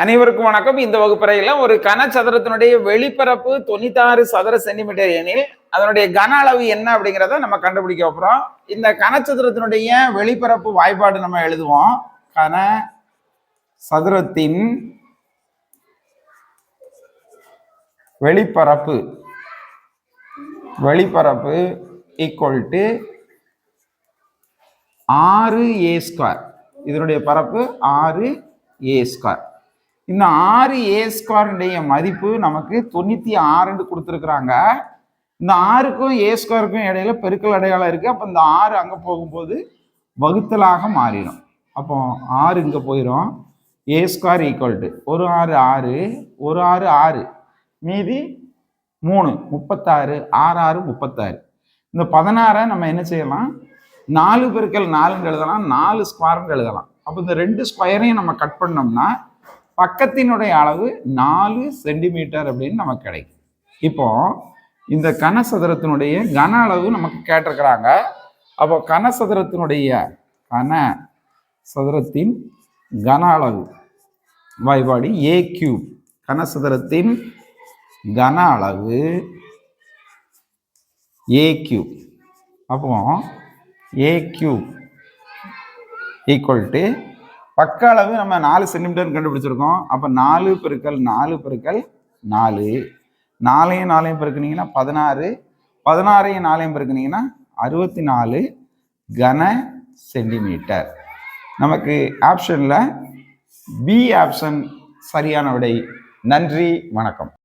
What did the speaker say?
அனைவருக்கும் வணக்கம். இந்த வகுப்பறையில ஒரு கனச்சதுரத்தினுடைய வெளிப்பரப்பு தொண்ணூத்தாறு சதுர சென்டிமீட்டர் எனில் அதனுடைய கன அளவு என்ன அப்படிங்கிறத நம்ம கண்டுபிடிக்க போறோம். இந்த கனச்சதுரத்தினுடைய வெளிப்பரப்பு வாய்ப்பாடு நம்ம எழுதுவோம். கன சதுரத்தின் வெளிப்பரப்பு. வெளிப்பரப்பு ஈக்குவல் டு ஆறு ஏ ஸ்கொயர் இதனுடைய பரப்பு ஆறு ஏ ஸ்கொயர் இந்த ஆறு ஏ ஸ்கொயருடைய மதிப்பு நமக்கு தொண்ணூற்றி ஆறுன்னு கொடுத்துருக்குறாங்க. இந்த ஆறுக்கும் ஏ ஸ்கொயருக்கும் இடையில பெருக்கல் அடையாளம் இருக்குது அப்போ இந்த ஆறு அங்கே போகும்போது வகுத்தலாக மாறிடும். அப்போ ஆறு இங்கே போயிடும் ஏ ஸ்கொயர் ஈக்குவல் டு ஒரு ஆறு ஆறு ஒரு ஆறு ஆறு மீதி மூணு முப்பத்தாறு ஆறு ஆறு முப்பத்தாறு. இந்த பதினாறை நம்ம என்ன செய்யலாம்? நாலு பெருக்கல் நாலுன்னு எழுதலாம். நாலு ஸ்கொயர்னு எழுதலாம். அப்போ இந்த ரெண்டு ஸ்கொயரையும் நம்ம கட் பண்ணோம்னா பக்கத்தினுடைய அளவு நாலு சென்டிமீட்டர் அப்படின்னு நமக்கு கிடைக்கும். இப்போ இந்த கனசதுரத்தினுடைய கன அளவு நமக்கு கேட்டிருக்கிறாங்க. அப்போ கனசதுரத்தினுடைய கன சதுரத்தின் கன அளவு வாய்பாடு ஏ கியூப் கனசதுரத்தின் கன அளவு ஏ கியூப் அப்போ ஏ கியூப் ஈக்குவல் டு பக்க அளவு நம்ம நாலு சென்டிமீட்டர் கண்டுபிடிச்சிருக்கோம். அப்போ நாலு பெருக்கல் நாலு பெருக்கல் நாலு. நாலையும் நாலையும் பெருக்குனீங்கன்னா பதினாறு. பதினாறையும் நாலையும் பெருக்குனீங்கன்னா அறுபத்தி நாலு கன சென்டிமீட்டர் நமக்கு ஆப்ஷனில் பி ஆப்ஷன் சரியான விடை. நன்றி வணக்கம்.